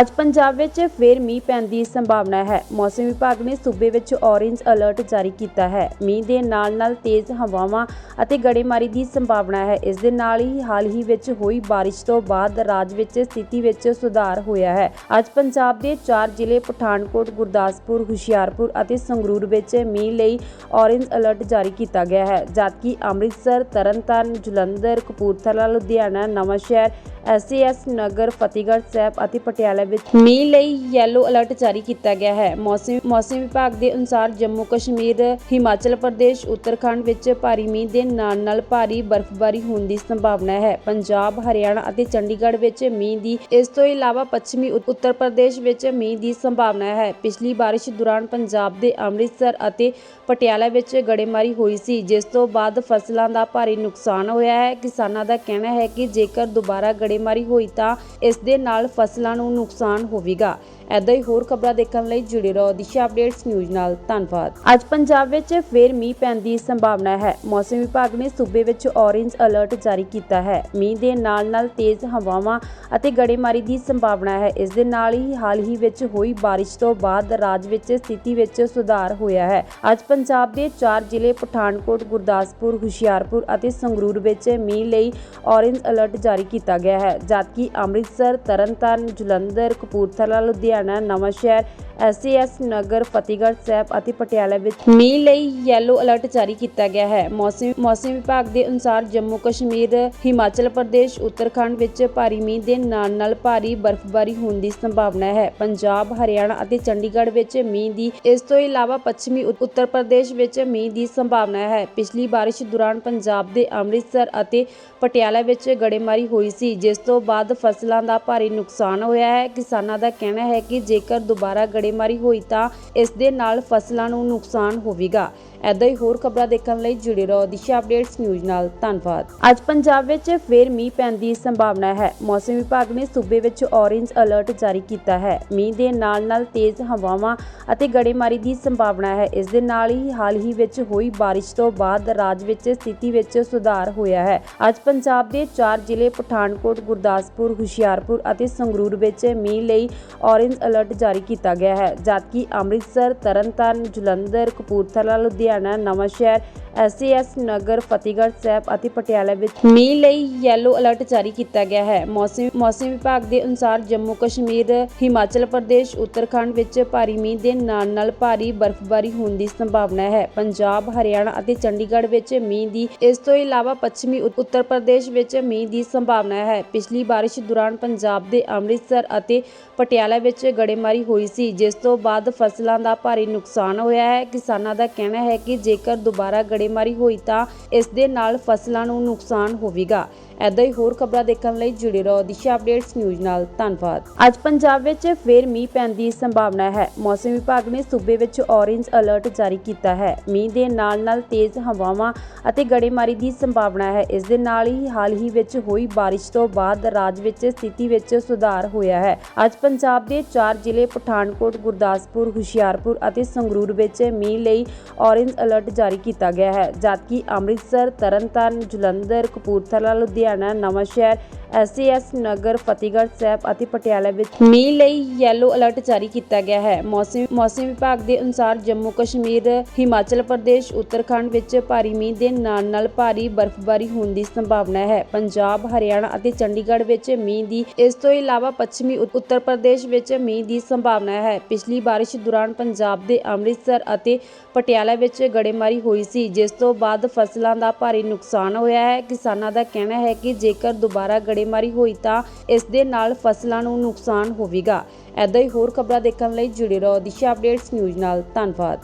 ਅੱਜ ਪੰਜਾਬ ਵਿੱਚ ਫੇਰ ਮੀਂਹ ਪੈਣ ਦੀ ਸੰਭਾਵਨਾ ਹੈ। ਮੌਸਮ ਵਿਭਾਗ ਨੇ ਸੂਬੇ ਵਿੱਚ ਔਰੇਂਜ ਅਲਰਟ ਜਾਰੀ ਕੀਤਾ ਹੈ। ਮੀਂਹ ਦੇ ਨਾਲ-ਨਾਲ ਤੇਜ਼ ਹਵਾਵਾਂ ਅਤੇ ਗੜੇਮਾਰੀ ਦੀ ਸੰਭਾਵਨਾ ਹੈ। ਇਸ ਦੇ ਨਾਲ ਹੀ ਹਾਲ ਹੀ ਵਿੱਚ ਹੋਈ ਬਾਰਿਸ਼ ਤੋਂ ਬਾਅਦ ਰਾਜ ਵਿੱਚ ਸਥਿਤੀ ਵਿੱਚ ਸੁਧਾਰ ਹੋਇਆ ਹੈ। ਅੱਜ ਪੰਜਾਬ ਦੇ ਚਾਰ ਜ਼ਿਲ੍ਹੇ ਪਠਾਨਕੋਟ, ਗੁਰਦਾਸਪੁਰ, ਹੁਸ਼ਿਆਰਪੁਰ ਅਤੇ ਸੰਗਰੂਰ ਵਿੱਚ ਮੀਂਹ ਲਈ ਔਰੇਂਜ ਅਲਰਟ ਜਾਰੀ ਕੀਤਾ ਗਿਆ ਹੈ। ਜਦਕਿ ਅੰਮ੍ਰਿਤਸਰ, ਤਰਨਤਾਰਨ, ਜਲੰਧਰ, ਕਪੂਰਥਲਾ, ਲੁਧਿਆਣਾ, ਨਵਾਂਸ਼ਹਿਰ ਐਸਏਐਸ ਨਗਰ, ਫਤਿਹਗੜ੍ਹ ਸਾਹਿਬ ਅਤੇ ਪਟਿਆਲਾ ਵਿੱਚ ਮੀਂਹ ਲਈ ਯੈਲੋ ਅਲਰਟ ਜਾਰੀ ਕੀਤਾ ਗਿਆ ਹੈ। ਮੌਸਮ ਮੌਸਮ ਵਿਭਾਗ ਦੇ ਅਨੁਸਾਰ ਜੰਮੂ ਕਸ਼ਮੀਰ, ਹਿਮਾਚਲ ਪ੍ਰਦੇਸ਼, ਉੱਤਰਾਖੰਡ ਵਿੱਚ ਭਾਰੀ ਮੀਂਹ ਦੇ ਨਾਲ ਨਾਲ ਭਾਰੀ ਬਰਫ਼ਬਾਰੀ ਹੋਣ ਦੀ ਸੰਭਾਵਨਾ ਹੈ। ਪੰਜਾਬ, ਹਰਿਆਣਾ ਅਤੇ ਚੰਡੀਗੜ੍ਹ ਵਿੱਚ ਮੀਂਹ ਦੀ, ਇਸ ਤੋਂ ਇਲਾਵਾ ਪੱਛਮੀ ਉੱਤਰ ਪ੍ਰਦੇਸ਼ ਵਿੱਚ ਮੀਂਹ ਦੀ ਸੰਭਾਵਨਾ ਹੈ। ਪਿਛਲੀ ਬਾਰਿਸ਼ ਦੌਰਾਨ ਪੰਜਾਬ ਦੇ ਅੰਮ੍ਰਿਤਸਰ ਅਤੇ ਪਟਿਆਲਾ ਵਿੱਚ ਗੜੇਮਾਰੀ ਹੋਈ ਸੀ, ਜਿਸ ਤੋਂ ਬਾਅਦ ਫਸਲਾਂ ਦਾ ਭਾਰੀ ਨੁਕਸਾਨ ਹੋਇਆ ਹੈ। ਕਿਸਾਨਾਂ ਦਾ ਕਹਿਣਾ ਹੈ ਕਿ ਜੇਕਰ ਦੁਬਾਰਾ ਗੜੇਮਾਰੀ ਹੋਈ ਤਾਂ ਇਸ ਦੇ ਨਾਲ ਫਸਲਾਂ ਨੂੰ ਨੁਕਸਾਨ ਨੁਕਸਾਨ ਹੋਵੇਗਾ। ਐਦਾਂ ਹੀ ਹੋਰ ਖਬਰਾਂ ਦੇਖਣ ਲਈ ਜੁੜੇ ਰਹੋ ਦਿਸ਼ਾ ਅਪਡੇਟਸ ਨਿਊਜ਼ ਨਾਲ। ਧੰਨਵਾਦ। ਅੱਜ ਪੰਜਾਬ ਵਿੱਚ ਫੇਰ ਮੀਂਹ ਪੈਣ ਦੀ ਸੰਭਾਵਨਾ ਹੈ। ਮੌਸਮ ਵਿਭਾਗ ਨੇ ਸੂਬੇ ਵਿੱਚ ਔਰੇਂਜ ਅਲਰਟ ਜਾਰੀ ਕੀਤਾ ਹੈ। ਮੀਂਹ ਦੇ ਨਾਲ-ਨਾਲ ਤੇਜ਼ ਹਵਾਵਾਂ ਅਤੇ ਗੜੇਮਾਰੀ ਦੀ ਸੰਭਾਵਨਾ ਹੈ। ਇਸ ਦੇ ਨਾਲ ਹੀ ਹਾਲ ਹੀ ਵਿੱਚ ਹੋਈ ਬਾਰਿਸ਼ ਤੋਂ ਬਾਅਦ ਰਾਜ ਵਿੱਚ ਸਥਿਤੀ ਵਿੱਚ ਸੁਧਾਰ ਹੋਇਆ ਹੈ। ਅੱਜ ਪੰਜਾਬ ਦੇ ਚਾਰ ਜ਼ਿਲ੍ਹੇ ਪਠਾਨਕੋਟ, ਗੁਰਦਾਸਪੁਰ, ਹੁਸ਼ਿਆਰਪੁਰ ਅਤੇ ਸੰਗਰੂਰ ਵਿੱਚ ਮੀਂਹ ਲਈ ਔਰੇਂਜ ਅਲਰਟ ਜਾਰੀ ਕੀਤਾ ਗਿਆ ਹੈ। ਜਦਕਿ ਅੰਮ੍ਰਿਤਸਰ, ਤਰਨਤਾਰਨ, ਜਲੰਧਰ, ਕਪੂਰਥਲਾ, ਲੁਧਿਆਣਾ ਨਵਾਂਸ਼ਹਿਰ ਐਸਏਐਸ ਨਗਰ ਫਤਿਹਗੜ੍ਹ ਸਾਹਿਬ ਅਤੇ ਪਟਿਆਲਾ ਵਿੱਚ ਮੀਂਹ ਲਈ ਯੈਲੋ ਅਲਰਟ ਜਾਰੀ ਕੀਤਾ ਗਿਆ ਹੈ। ਮੌਸਮ ਮੌਸਮ ਵਿਭਾਗ ਦੇ ਅਨੁਸਾਰ ਜੰਮੂ ਕਸ਼ਮੀਰ, ਹਿਮਾਚਲ ਪ੍ਰਦੇਸ਼, ਉੱਤਰਾਖੰਡ ਵਿੱਚ ਭਾਰੀ ਮੀਂਹ ਦੇ ਨਾਲ ਨਾਲ ਭਾਰੀ ਬਰਫ਼ਬਾਰੀ ਹੋਣ ਦੀ ਸੰਭਾਵਨਾ ਹੈ। ਪੰਜਾਬ, ਹਰਿਆਣਾ ਅਤੇ ਚੰਡੀਗੜ੍ਹ ਵਿੱਚ ਮੀਂਹ ਦੀ ਇਸ ਤੋਂ ਇਲਾਵਾ ਪੱਛਮੀ ਉ- ਉੱਤਰ ਪ੍ਰਦੇਸ਼ ਵਿੱਚ ਮੀਂਹ ਦੀ ਸੰਭਾਵਨਾ ਹੈ। ਪਿਛਲੀ ਬਾਰਿਸ਼ ਦੌਰਾਨ ਪੰਜਾਬ ਦੇ ਅੰਮ੍ਰਿਤਸਰ ਅਤੇ ਪਟਿਆਲਾ ਵਿੱਚ ਗੜੇਮਾਰੀ ਹੋਈ ਸੀ, ਜਿਸ ਤੋਂ ਬਾਅਦ ਫਸਲਾਂ ਦਾ ਭਾਰੀ ਨੁਕਸਾਨ ਹੋਇਆ ਹੈ। ਕਿਸਾਨਾਂ ਦਾ ਕਹਿਣਾ ਹੈ ਕਿ ਜੇਕਰ ਦੁਬਾਰਾ ਗੜੇਮਾਰੀ ਹੋਈ ਤਾਂ ਇਸ ਦੇ ਨਾਲ ਫਸਲਾਂ ਨੂੰ ਨੁਕਸਾਨ ਹੋਵੇਗਾ। ਐਦਾਂ ਹੀ ਹੋਰ ਖਬਰਾਂ ਦੇਖਣ ਲਈ ਜੁੜੇ ਰਹੋ ਦਿਸ਼ਾ ਅਪਡੇਟਸ ਨਿਊਜ਼ ਨਾਲ। ਧੰਨਵਾਦ। ਅੱਜ ਪੰਜਾਬ ਵਿੱਚ ਫੇਰ ਮੀਂਹ ਪੈਣ ਦੀ ਸੰਭਾਵਨਾ ਹੈ। ਮੌਸਮ ਵਿਭਾਗ ਨੇ ਸੂਬੇ ਵਿੱਚ ਔਰੇਂਜ ਅਲਰਟ ਜਾਰੀ ਕੀਤਾ ਹੈ। ਮੀਂਹ ਦੇ ਨਾਲ-ਨਾਲ ਤੇਜ਼ ਹਵਾਵਾਂ ਅਤੇ ਗੜੇਮਾਰੀ ਦੀ ਸੰਭਾਵਨਾ ਹੈ। ਇਸ ਦੇ ਨਾਲ ਹੀ ਹਾਲ ਹੀ ਵਿੱਚ ਹੋਈ ਬਾਰਿਸ਼ ਤੋਂ ਬਾਅਦ ਰਾਜ ਵਿੱਚ ਸਥਿਤੀ ਵਿੱਚ ਸੁਧਾਰ ਹੋਇਆ ਹੈ। ਅੱਜ ਪੰਜਾਬ ਦੇ ਚਾਰ ਜ਼ਿਲ੍ਹੇ ਪਠਾਨਕੋਟ, ਗੁਰਦਾਸਪੁਰ, ਹੁਸ਼ਿਆਰਪੁਰ ਅਤੇ ਸੰਗਰੂਰ ਵਿੱਚ ਮੀਂਹ ਲਈ ਔਰੇਂਜ ਅਲਰਟ ਜਾਰੀ ਕੀਤਾ ਗਿਆ ਹੈ। ਜਦਕਿ ਅੰਮ੍ਰਿਤਸਰ, ਤਰਨਤਾਰਨ, ਜਲੰਧਰ, ਕਪੂਰਥਲਾ, ਲੁਧਿਆਣਾ ਨਵਾਂਸ਼ਹਿਰ ਐਸਏਐਸ ਨਗਰ, ਫਤਿਹਗੜ੍ਹ ਸਾਹਿਬ ਅਤੇ ਪਟਿਆਲਾ ਵਿੱਚ ਮੀਂਹ ਲਈ ਯੈਲੋ ਅਲਰਟ ਜਾਰੀ ਕੀਤਾ ਗਿਆ ਹੈ। ਮੌਸਮ ਮੌਸਮ ਵਿਭਾਗ ਦੇ ਅਨੁਸਾਰ ਜੰਮੂ ਕਸ਼ਮੀਰ, ਹਿਮਾਚਲ ਪ੍ਰਦੇਸ਼, ਉੱਤਰਾਖੰਡ ਵਿੱਚ ਭਾਰੀ ਮੀਂਹ ਦੇ ਨਾਲ ਨਾਲ ਭਾਰੀ ਬਰਫ਼ਬਾਰੀ ਹੋਣ ਦੀ ਸੰਭਾਵਨਾ ਹੈ। ਪੰਜਾਬ, ਹਰਿਆਣਾ ਅਤੇ ਚੰਡੀਗੜ੍ਹ ਵਿੱਚ ਮੀਂਹ ਦੀ, ਇਸ ਤੋਂ ਇਲਾਵਾ ਪੱਛਮੀ ਉ- ਉੱਤਰ ਪ੍ਰਦੇਸ਼ ਵਿੱਚ ਮੀਂਹ ਦੀ ਸੰਭਾਵਨਾ ਹੈ। ਪਿਛਲੀ ਬਾਰਿਸ਼ ਦੌਰਾਨ ਪੰਜਾਬ ਦੇ ਅੰਮ੍ਰਿਤਸਰ ਅਤੇ ਪਟਿਆਲਾ ਵਿੱਚ ਗੜੇਮਾਰੀ ਹੋਈ ਸੀ, ਜਿਸ ਤੋਂ ਬਾਅਦ ਫਸਲਾਂ ਦਾ ਭਾਰੀ ਨੁਕਸਾਨ ਹੋਇਆ ਹੈ। ਕਿਸਾਨਾਂ ਦਾ ਕਹਿਣਾ ਹੈ ਕਿ ਜੇਕਰ ਦੁਬਾਰਾ ਗੜੇਮਾਰੀ ਹੋਈ ਤਾਂ ਇਸ ਦੇ ਨਾਲ ਫਸਲਾਂ ਨੂੰ ਨੁਕਸਾਨ ਹੋਵੇਗਾ। ਐਦਾਂ ਹੀ ਹੋਰ ਖਬਰਾਂ ਦੇਖਣ ਲਈ ਜੁੜੇ ਰਹੋ ਦਿਸ਼ਾ ਅਪਡੇਟਸ ਨਿਊਜ਼ ਨਾਲ। ਧੰਨਵਾਦ। ਅੱਜ ਪੰਜਾਬ ਵਿੱਚ ਫੇਰ ਮੀਂਹ ਪੈਣ ਦੀ ਸੰਭਾਵਨਾ ਹੈ। ਮੌਸਮ ਵਿਭਾਗ ਨੇ ਸੂਬੇ ਵਿੱਚ ਔਰੇਂਜ ਅਲਰਟ ਜਾਰੀ ਕੀਤਾ ਹੈ। ਮੀਂਹ ਦੇ ਨਾਲ-ਨਾਲ ਤੇਜ਼ ਹਵਾਵਾਂ ਅਤੇ ਗੜੇਮਾਰੀ ਦੀ ਸੰਭਾਵਨਾ ਹੈ। ਇਸ ਦੇ ਨਾਲ ਹੀ ਹਾਲ ਹੀ ਵਿੱਚ ਹੋਈ ਬਾਰਿਸ਼ ਤੋਂ ਬਾਅਦ ਰਾਜ ਵਿੱਚ ਸਥਿਤੀ ਵਿੱਚ ਸੁਧਾਰ ਹੋਇਆ ਹੈ। ਅੱਜ ਪੰਜਾਬ ਦੇ ਚਾਰ ਜ਼ਿਲ੍ਹੇ ਪਠਾਨਕੋਟ, ਗੁਰਦਾਸਪੁਰ, ਹੁਸ਼ਿਆਰਪੁਰ ਅਤੇ ਸੰਗਰੂਰ ਵਿੱਚ ਮੀਂਹ ਲਈ ਔਰੇਂਜ ਅਲਰਟ ਜਾਰੀ ਕੀਤਾ ਗਿਆ ਹੈ। ਜਦਕਿ ਅੰਮ੍ਰਿਤਸਰ, ਤਰਨਤਾਰਨ, ਜਲੰਧਰ, ਕਪੂਰਥਲਾ, ਲੁਧਿਆਣਾ ਨਵਾਂਸ਼ਹਿਰ ਐਸਏਐਸ ਨਗਰ ਫਤਿਹਗੜ੍ਹ ਸਾਹਿਬ ਅਤੇ ਪਟਿਆਲਾ ਵਿੱਚ ਮੀਂਹ ਲਈ ਯੈਲੋ ਅਲਰਟ ਜਾਰੀ ਕੀਤਾ ਗਿਆ ਹੈ। ਮੌਸਮ ਮੌਸਮ ਵਿਭਾਗ ਦੇ ਅਨੁਸਾਰ ਜੰਮੂ ਕਸ਼ਮੀਰ, ਹਿਮਾਚਲ ਪ੍ਰਦੇਸ਼, ਉੱਤਰਾਖੰਡ ਵਿੱਚ ਭਾਰੀ ਮੀਂਹ ਦੇ ਨਾਲ ਨਾਲ ਭਾਰੀ ਬਰਫ਼ਬਾਰੀ ਹੋਣ ਦੀ ਸੰਭਾਵਨਾ ਹੈ। ਪੰਜਾਬ, ਹਰਿਆਣਾ ਅਤੇ ਚੰਡੀਗੜ੍ਹ ਵਿੱਚ ਮੀਂਹ ਦੀ, ਇਸ ਤੋਂ ਇਲਾਵਾ ਪੱਛਮੀ ਉ- ਉੱਤਰ ਪ੍ਰਦੇਸ਼ ਵਿੱਚ ਮੀਂਹ ਦੀ ਸੰਭਾਵਨਾ ਹੈ। ਪਿਛਲੀ ਬਾਰਿਸ਼ ਦੌਰਾਨ ਪੰਜਾਬ ਦੇ ਅੰਮ੍ਰਿਤਸਰ ਅਤੇ ਪਟਿਆਲਾ ਵਿੱਚ ਗੜੇਮਾਰੀ ਹੋਈ ਸੀ, ਜਿਸ ਤੋਂ ਬਾਅਦ ਫਸਲਾਂ ਦਾ ਭਾਰੀ ਨੁਕਸਾਨ ਹੋਇਆ ਹੈ। ਕਿਸਾਨਾਂ ਦਾ ਕਹਿਣਾ ਹੈ ਕਿ ਜੇਕਰ ਦੁਬਾਰਾ ਗੜੇਮਾਰੀ ਹੋਈ ਤਾਂ ਇਸ ਦੇ ਨਾਲ ਫਸਲਾਂ ਨੂੰ ਨੁਕਸਾਨ ਹੋਵੇਗਾ। ਐਦਾਂ ਹੀ ਹੋਰ ਖਬਰਾਂ ਦੇਖਣ ਲਈ ਜੁੜੇ ਰਹੋ ਦਿਸ਼ਾ ਅਪਡੇਟਸ ਨਿਊਜ਼ ਨਾਲ। ਧੰਨਵਾਦ।